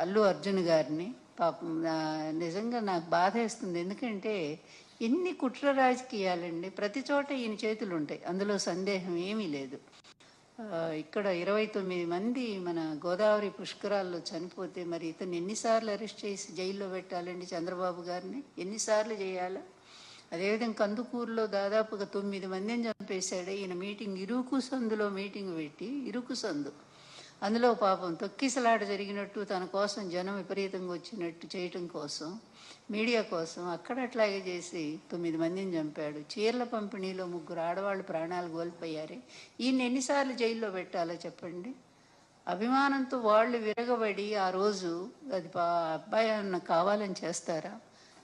అల్లు అర్జున్ గారిని. పాపం నిజంగా నాకు బాధ వేస్తుంది. ఎందుకంటే ఎన్ని కుట్ర రాజకీయాలండి. ప్రతి చోట ఈయన చేతులు ఉంటాయి. అందులో సందేహం ఏమీ లేదు. ఇక్కడ ఇరవై తొమ్మిది మంది మన గోదావరి పుష్కరాల్లో చనిపోతే మరి ఇతను ఎన్నిసార్లు అరెస్ట్ చేసి జైల్లో పెట్టాలండి చంద్రబాబు గారిని? ఎన్నిసార్లు చేయాలా? అదేవిధంగా కందుకూరులో దాదాపుగా తొమ్మిది మందిని చంపేశాడు. ఈయన మీటింగ్ ఇరుకు సందులో మీటింగ్ పెట్టి ఇరుకు సందు. అందులో పాపం తొక్కిసలాట జరిగినట్టు తన కోసం జనం విపరీతంగా వచ్చినట్టు చేయటం కోసం మీడియా కోసం అక్కడ అట్లాగే చేసి తొమ్మిది మందిని చంపాడు. చీరల పంపిణీలో ముగ్గురు ఆడవాళ్ళు ప్రాణాలు కోల్పోయారే. ఈయన ఎన్నిసార్లు జైల్లో పెట్టాలో చెప్పండి? అభిమానంతో వాళ్ళు విరగబడి ఆ రోజు అది పా అబ్బాయి అన్న కావాలని చేస్తారా?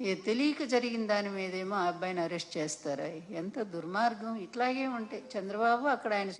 ఏ తెలియక జరిగిన దాని మీదేమో ఆ అబ్బాయిని అరెస్ట్ చేస్తారా? ఎంత దుర్మార్గం. ఇట్లాగే ఉంటాయి చంద్రబాబు అక్కడ ఆయన